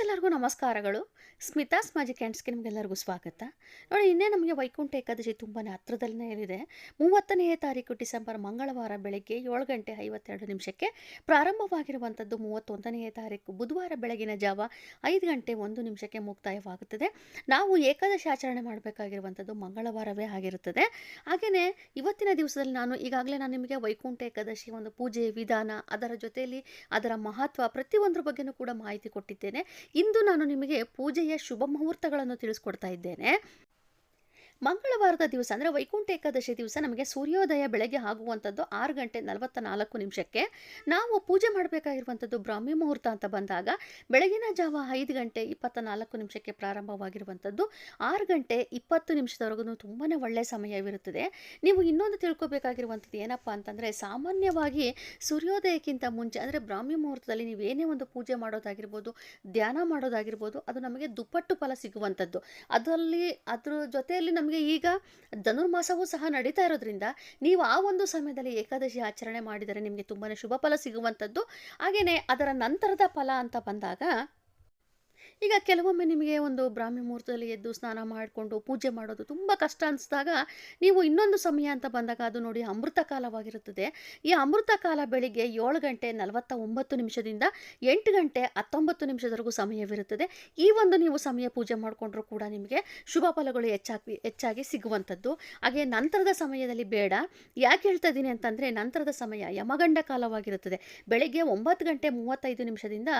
ಎಲ್ಲರಿಗೂ ನಮಸ್ಕಾರಗಳು. ಸ್ಮಿತಾಸ್ ಮ್ಯಾಜಿಕ್ ಕ್ಯಾಂಡ್ಸ್ಗೆ ನಿಮಗೆಲ್ಲರಿಗೂ ಸ್ವಾಗತ. ನೋಡಿ, ಇನ್ನೇ ನಮಗೆ ವೈಕುಂಠ ಏಕಾದಶಿ ತುಂಬಾ ಹತ್ರದಲ್ಲೇ ಇದೆ. ಮೂವತ್ತನೆಯ ತಾರೀಕು ಡಿಸೆಂಬರ್ ಮಂಗಳವಾರ ಬೆಳಗ್ಗೆ ಏಳು ಗಂಟೆ ಐವತ್ತೆರಡು ನಿಮಿಷಕ್ಕೆ ಪ್ರಾರಂಭವಾಗಿರುವಂಥದ್ದು ಮೂವತ್ತೊಂದನೆಯ ತಾರೀಕು. ಬುಧವಾರ ಬೆಳಗಿನ ಜಾವ ಐದು ಗಂಟೆ ಒಂದು ನಿಮಿಷಕ್ಕೆ ಮುಕ್ತಾಯವಾಗುತ್ತದೆ. ನಾವು ಏಕಾದಶಿ ಆಚರಣೆ ಮಾಡಬೇಕಾಗಿರುವಂಥದ್ದು ಮಂಗಳವಾರವೇ ಆಗಿರುತ್ತದೆ. ಹಾಗೆಯೇ ಇವತ್ತಿನ ದಿವಸದಲ್ಲಿ ನಾನು ಈಗಾಗಲೇ ನಾನು ನಿಮಗೆ ವೈಕುಂಠ ಏಕಾದಶಿ ಒಂದು ಪೂಜೆ, ವಿಧಾನ, ಅದರ ಜೊತೆಯಲ್ಲಿ ಅದರ ಮಹತ್ವ ಪ್ರತಿಯೊಂದರ ಬಗ್ಗೆನೂ ಕೂಡ ಮಾಹಿತಿ ಕೊಟ್ಟಿದ್ದೇನೆ. ಇಂದು ನಾನು ನಿಮಗೆ ಪೂಜೆಯ ಶುಭ ಮುಹೂರ್ತಗಳನ್ನು ತಿಳಿಸ್ಕೊಡ್ತಾ ಇದ್ದೇನೆ. ಮಂಗಳವಾರದ ದಿವಸ ಅಂದರೆ ವೈಕುಂಠ ಏಕಾದಶಿ ದಿವಸ ನಮಗೆ ಸೂರ್ಯೋದಯ ಬೆಳಗ್ಗೆ ಆಗುವಂಥದ್ದು ಆರು ಗಂಟೆ ನಲವತ್ತ ನಾಲ್ಕು ನಿಮಿಷಕ್ಕೆ. ನಾವು ಪೂಜೆ ಮಾಡಬೇಕಾಗಿರುವಂಥದ್ದು ಬ್ರಾಹ್ಮಿ ಮುಹೂರ್ತ ಅಂತ ಬಂದಾಗ ಬೆಳಗಿನ ಜಾವ ಐದು ಗಂಟೆ ಇಪ್ಪತ್ತ ನಾಲ್ಕು ನಿಮಿಷಕ್ಕೆ ಪ್ರಾರಂಭವಾಗಿರುವಂಥದ್ದು. ಆರು ಗಂಟೆ ಇಪ್ಪತ್ತು ನಿಮಿಷದವರೆಗೂ ತುಂಬಾ ಒಳ್ಳೆಯ ಸಮಯವಿರುತ್ತದೆ. ನೀವು ಇನ್ನೊಂದು ತಿಳ್ಕೊಬೇಕಾಗಿರುವಂಥದ್ದು ಏನಪ್ಪ ಅಂತಂದರೆ ಸಾಮಾನ್ಯವಾಗಿ ಸೂರ್ಯೋದಯಕ್ಕಿಂತ ಮುಂಚೆ ಅಂದರೆ ಬ್ರಾಹ್ಮಿ ಮುಹೂರ್ತದಲ್ಲಿ ನೀವು ಏನೇ ಒಂದು ಪೂಜೆ ಮಾಡೋದಾಗಿರ್ಬೋದು, ಧ್ಯಾನ ಮಾಡೋದಾಗಿರ್ಬೋದು, ಅದು ನಮಗೆ ದುಪ್ಪಟ್ಟು ಫಲ ಸಿಗುವಂಥದ್ದು. ಅದರಲ್ಲಿ, ಅದ್ರ ಜೊತೆಯಲ್ಲಿ ನಮಗೆ ಈಗ ಧನುರ್ಮಾಸವೂ ಸಹ ನಡೀತಾ ಇರೋದ್ರಿಂದ ನೀವು ಆ ಒಂದು ಸಮಯದಲ್ಲಿ ಏಕಾದಶಿ ಆಚರಣೆ ಮಾಡಿದರೆ ನಿಮಗೆ ತುಂಬಾ ಶುಭ ಫಲ ಸಿಗುವಂಥದ್ದು. ಹಾಗೆಯೇ ಅದರ ನಂತರದ ಫಲ ಅಂತ ಬಂದಾಗ ಈಗ ಕೆಲವೊಮ್ಮೆ ನಿಮಗೆ ಒಂದು ಬ್ರಾಹ್ಮಿ ಮುಹೂರ್ತದಲ್ಲಿ ಎದ್ದು ಸ್ನಾನ ಮಾಡಿಕೊಂಡು ಪೂಜೆ ಮಾಡೋದು ತುಂಬ ಕಷ್ಟ ಅನಿಸಿದಾಗ ನೀವು ಇನ್ನೊಂದು ಸಮಯ ಅಂತ ಬಂದಾಗ ಅದು ನೋಡಿ ಅಮೃತ ಕಾಲವಾಗಿರುತ್ತದೆ. ಈ ಅಮೃತ ಕಾಲ ಬೆಳಿಗ್ಗೆ ಏಳು ಗಂಟೆ ನಲವತ್ತ ಒಂಬತ್ತು ನಿಮಿಷದಿಂದ ಎಂಟು ಗಂಟೆ ಹತ್ತೊಂಬತ್ತು ನಿಮಿಷದವರೆಗೂ ಸಮಯವಿರುತ್ತದೆ. ಈ ಒಂದು ನೀವು ಸಮಯ ಪೂಜೆ ಮಾಡಿಕೊಂಡ್ರೂ ಕೂಡ ನಿಮಗೆ ಶುಭ ಫಲಗಳು ಹೆಚ್ಚಾಗಿ ಹೆಚ್ಚಾಗಿ ಸಿಗುವಂಥದ್ದು. ಹಾಗೆ ನಂತರದ ಸಮಯದಲ್ಲಿ ಬೇಡ. ಯಾಕೆ ಹೇಳ್ತಾ ಇದ್ದೀನಿ ಅಂತಂದರೆ ನಂತರದ ಸಮಯ ಯಮಗಂಡ ಕಾಲವಾಗಿರುತ್ತದೆ. ಬೆಳಿಗ್ಗೆ ಒಂಬತ್ತು ಗಂಟೆ ಮೂವತ್ತೈದು ನಿಮಿಷದಿಂದ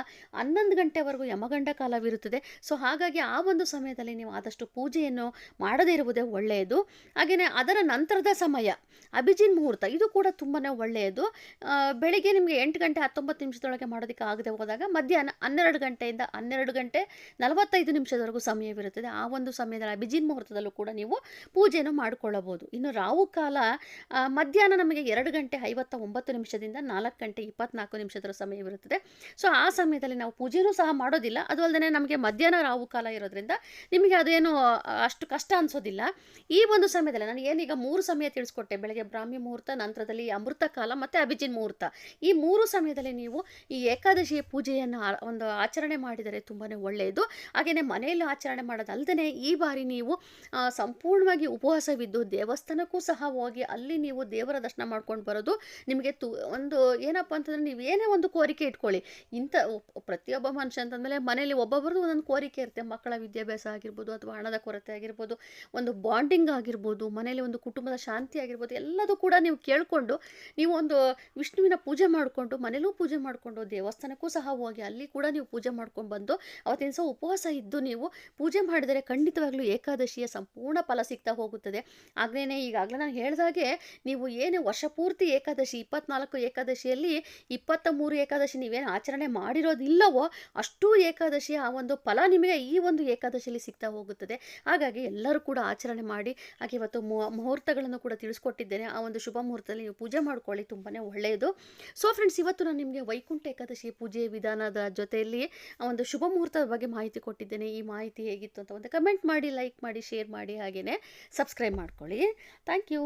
ಹನ್ನೊಂದು ಗಂಟೆವರೆಗೂ ಯಮಗಂಡ ಕಾಲವಿರುತ್ತದೆ. ಸೊ ಹಾಗಾಗಿ ಆ ಒಂದು ಸಮಯದಲ್ಲಿ ನೀವು ಆದಷ್ಟು ಪೂಜೆಯನ್ನು ಮಾಡದೇ ಇರುವುದೇ ಒಳ್ಳೆಯದು. ಹಾಗೆಯೇ ಅದರ ನಂತರದ ಸಮಯ, ಅಭಿಜಿನ್ ಮುಹೂರ್ತ, ಇದು ಕೂಡ ತುಂಬಾ ಒಳ್ಳೆಯದು. ಬೆಳಿಗ್ಗೆ ನಿಮಗೆ ಎಂಟು ಗಂಟೆ ಹತ್ತೊಂಬತ್ತು ನಿಮಿಷದೊಳಗೆ ಮಾಡೋದಕ್ಕೆ ಆಗದೆ ಹೋದಾಗ ಮಧ್ಯಾಹ್ನ ಹನ್ನೆರಡು ಗಂಟೆಯಿಂದ ಹನ್ನೆರಡು ಗಂಟೆ ನಲವತ್ತೈದು ನಿಮಿಷದವರೆಗೂ ಸಮಯವಿರುತ್ತದೆ. ಆ ಒಂದು ಸಮಯದಲ್ಲಿ ಅಭಿಜಿನ್ ಮುಹೂರ್ತದಲ್ಲೂ ಕೂಡ ನೀವು ಪೂಜೆಯನ್ನು ಮಾಡಿಕೊಳ್ಳಬಹುದು. ಇನ್ನು ರಾವು ಕಾಲ ಮಧ್ಯಾಹ್ನ ನಮಗೆ ಎರಡು ಗಂಟೆ ಐವತ್ತ ಒಂಬತ್ತು ನಿಮಿಷದಿಂದ ನಾಲ್ಕು ಗಂಟೆ ಇಪ್ಪತ್ನಾಲ್ಕು ನಿಮಿಷದ ಸಮಯವಿರುತ್ತದೆ. ಸೊ ಆ ಸಮಯದಲ್ಲಿ ನಾವು ಪೂಜೆಯೂ ಸಹ ಮಾಡೋದಿಲ್ಲ. ಅದು ಅಲ್ಲದೆ ನಮಗೆ ಮಧ್ಯಾಹ್ನ ರಾವು ಕಾಲ ಇರೋದ್ರಿಂದ ನಿಮಗೆ ಅದೇನು, ಅಷ್ಟು ಕಷ್ಟ ಅನಿಸೋದಿಲ್ಲ. ಈ ಒಂದು ಸಮಯದಲ್ಲಿ ನಾನು ಏನೀಗ ಮೂರು ಸಮಯ ತಿಳಿಸ್ಕೊಟ್ಟೆ, ಬೆಳಗ್ಗೆ ಬ್ರಾಹ್ಮಿ ಮುಹೂರ್ತ, ನಂತರದಲ್ಲಿ ಅಮೃತ ಕಾಲ ಮತ್ತು ಅಭಿಜಿನ್ ಮುಹೂರ್ತ. ಈ ಮೂರು ಸಮಯದಲ್ಲಿ ನೀವು ಈ ಏಕಾದಶಿ ಪೂಜೆಯನ್ನು ಒಂದು ಆಚರಣೆ ಮಾಡಿದರೆ ತುಂಬಾ ಒಳ್ಳೆಯದು. ಹಾಗೆಯೇ ಮನೆಯಲ್ಲಿ ಆಚರಣೆ ಮಾಡೋದಲ್ಲದೆ ಈ ಬಾರಿ ನೀವು ಸಂಪೂರ್ಣವಾಗಿ ಉಪವಾಸವಿದ್ದು ದೇವಸ್ಥಾನಕ್ಕೂ ಸಹ ಹೋಗಿ ಅಲ್ಲಿ ನೀವು ದೇವರ ದರ್ಶನ ಮಾಡ್ಕೊಂಡು ಬರೋದು ನಿಮಗೆ ತು, ಒಂದು ಏನಪ್ಪ ಅಂತಂದರೆ ನೀವು ಏನೇ ಒಂದು ಕೋರಿಕೆ ಇಟ್ಕೊಳ್ಳಿ. ಇಂಥ, ಪ್ರತಿಯೊಬ್ಬ ಮನುಷ್ಯ ಅಂತಂದಮೇಲೆ ಮನೆಯಲ್ಲಿ ಒಬ್ಬೊಬ್ಬರದು ಒಂದೊಂದು ಕೋರಿಕೆ ಇರುತ್ತೆ. ಮಕ್ಕಳ ವಿದ್ಯಾಭ್ಯಾಸ ಆಗಿರ್ಬೋದು ಅಥವಾ ಹಣದ ಕೊರತೆ ಆಗಿರ್ಬೋದು, ಒಂದು ಬಾಂಡಿಂಗ್ ಆಗಿರ್ಬೋದು, ಮನೆಯಲ್ಲಿ ಒಂದು ಕುಟುಂಬದ ಶಾಂತಿ ಆಗಿರ್ಬೋದು, ಎಲ್ಲದೂ ಕೂಡ ನೀವು ಕೇಳಿಕೊಂಡು, ನೀವು ಒಂದು ವಿಷ್ಣುವಿನ ಪೂಜೆ ಮಾಡಿಕೊಂಡು ಮನೇಲೂ ಪೂಜೆ ಮಾಡಿಕೊಂಡು, ದೇವಸ್ಥಾನಕ್ಕೂ ಸಹ ಹೋಗಿ ಅಲ್ಲಿ ಕೂಡ ನೀವು ಪೂಜೆ ಮಾಡ್ಕೊಂಡು ಬಂದು, ಅವತ್ತಿನ ಸಹ ಉಪವಾಸ ಇದ್ದು ನೀವು ಪೂಜೆ ಮಾಡಿದರೆ ಖಂಡಿತವಾಗ್ಲೂ ಏಕಾದಶಿಯ ಸಂಪೂರ್ಣ ಫಲ ಸಿಗ್ತಾ ಹೋಗುತ್ತದೆ. ಆಗ್ಲೇ ಈಗಾಗಲೇ ನಾನು ಹೇಳಿದಾಗೆ ನೀವು ಏನೇ ವರ್ಷ ಪೂರ್ತಿ ಏಕಾದಶಿ, ಇಪ್ಪತ್ನಾಲ್ಕು ಏಕಾದಶಿಯಲ್ಲಿ ಇಪ್ಪತ್ತ ಮೂರು ಏಕಾದಶಿ ನೀವೇನು ಆಚರಣೆ ಮಾಡಿರೋದಿಲ್ಲವೋ, ಅಷ್ಟೂ ಏಕಾದಶಿ ಆ ಒಂದು ಫಲ ನಿಮಗೆ ಈ ಒಂದು ಏಕಾದಶಿಯಲ್ಲಿ ಸಿಗ್ತಾ ಹೋಗುತ್ತದೆ. ಹಾಗಾಗಿ ಎಲ್ಲರೂ ಕೂಡ ಆಚರಣೆ ಮಾಡಿ, ಹಾಗೆ ಇವತ್ತು ಮುಹೂರ್ತಗಳನ್ನು ಕೂಡ ತಿಳಿಸ್ಕೊಟ್ಟಿದ್ದೇನೆ. ಆ ಒಂದು ಶುಭ ಮುಹೂರ್ತದಲ್ಲಿ ನೀವು ಪೂಜೆ ಮಾಡ್ಕೊಳ್ಳಿ ತುಂಬಾ ಒಳ್ಳೆಯದು. ಸೊ ಫ್ರೆಂಡ್ಸ್ ಇವತ್ತು ನಾನು ನಿಮಗೆ ವೈಕುಂಠ ಏಕಾದಶಿ ಪೂಜೆ ವಿಧಾನದ ಜೊತೆಯಲ್ಲಿ ಆ ಒಂದು ಶುಭ ಮುಹೂರ್ತದ ಬಗ್ಗೆ ಮಾಹಿತಿ ಕೊಟ್ಟಿದ್ದೇನೆ. ಈ ಮಾಹಿತಿ ಹೇಗಿತ್ತು ಅಂತ ಒಂದು ಕಮೆಂಟ್ ಮಾಡಿ ಲೈಕ್ ಮಾಡಿ ಶೇರ್ ಮಾಡಿ ಹಾಗೆಯೇ ಸಬ್ಸ್ಕ್ರೈಬ್ ಮಾಡ್ಕೊಳ್ಳಿ. Thank you